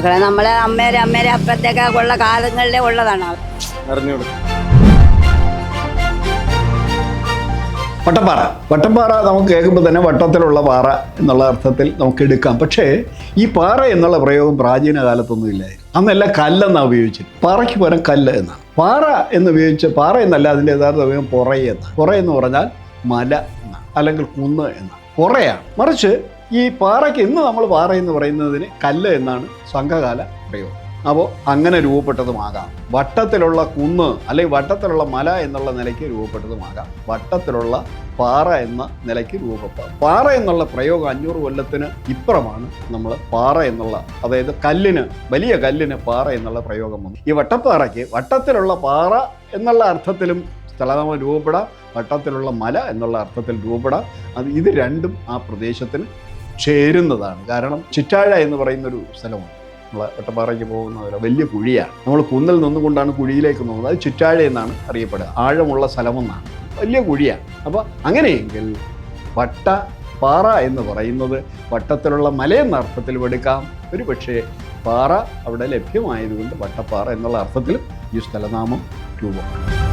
മക്കളെ നമ്മളെ അമ്മേരെ അമ്മേരെ അപ്പത്തേക്ക് ഉള്ള കാലങ്ങളിലെ ഉള്ളതാണ് വട്ടപ്പാറ. വട്ടപ്പാറ നമുക്ക് കേൾക്കുമ്പോൾ തന്നെ വട്ടത്തിലുള്ള പാറ എന്നുള്ള അർത്ഥത്തിൽ നമുക്ക് എടുക്കാം. പക്ഷേ ഈ പാറ എന്നുള്ള പ്രയോഗം പ്രാചീന കാലത്തൊന്നും ഇല്ലായിരുന്നു. അന്നെല്ലാം കല്ലെന്നാണ് ഉപയോഗിച്ചത്. പാറയ്ക്ക് പകരം കല്ല് എന്നാണ് പാറ എന്ന് ഉപയോഗിച്ച് പാറ എന്നല്ല അതിന്റെ യഥാർത്ഥ ഉപയോഗം പുറയെന്ന്. പുറയെന്ന് പറഞ്ഞാൽ മല എന്നാണ് അല്ലെങ്കിൽ കുന്ന് എന്നാണ് പുറയാണ് മറിച്ച് ഈ പാറയ്ക്ക് ഇന്ന് നമ്മൾ പാറ എന്ന് പറയുന്നതിന് കല്ല് എന്നാണ് സംഘകാല പ്രയോഗം. അപ്പോൾ അങ്ങനെ രൂപപ്പെട്ടതുമാകാം. വട്ടത്തിലുള്ള കുന്ന് അല്ലെങ്കിൽ വട്ടത്തിലുള്ള മല എന്നുള്ള നിലയ്ക്ക് രൂപപ്പെട്ടതുമാകാം. വട്ടത്തിലുള്ള പാറ എന്ന നിലയ്ക്ക് രൂപപ്പെടാം. പാറ എന്നുള്ള പ്രയോഗം അഞ്ഞൂറ് കൊല്ലത്തിന് ഇപ്പുറമാണ് നമ്മൾ പാറ എന്നുള്ള അതായത് കല്ലിന് വലിയ കല്ലിന് പാറ എന്നുള്ള പ്രയോഗം വന്നു ഈ വട്ടപ്പാറയ്ക്ക് വട്ടത്തിലുള്ള പാറ എന്നുള്ള അർത്ഥത്തിലും സ്ഥലനാമം രൂപപ്പെടാം. വട്ടത്തിലുള്ള മല എന്നുള്ള അർത്ഥത്തിൽ രൂപപ്പെടാം. അത് ഇത് രണ്ടും ആ പ്രദേശത്തിന് ചേരുന്നതാണ്. കാരണം ചിറ്റാഴ എന്ന് പറയുന്നൊരു സ്ഥലമാണ് നമ്മൾ ഒറ്റപ്പാറയ്ക്ക് പോകുന്ന വലിയ കുഴിയാണ്. നമ്മൾ കുന്നിൽ നിന്നുകൊണ്ടാണ് കുഴിയിലേക്ക് നോക്കുന്നത്. അത് ചുറ്റാഴ എന്നാണ് അറിയപ്പെടുക. ആഴമുള്ള സ്ഥലമെന്നാണ്. വലിയ കുഴിയാണ്. അപ്പോൾ അങ്ങനെയെങ്കിൽ വട്ട പാറ എന്ന് പറയുന്നത് വട്ടത്തിലുള്ള മലയെന്ന അർത്ഥത്തിൽ എടുക്കാം. ഒരു പക്ഷേ പാറ അവിടെ ലഭ്യമായതുകൊണ്ട് വട്ടപ്പാറ എന്നുള്ള അർത്ഥത്തിലും ഈ സ്ഥലനാമം രൂപമാണ്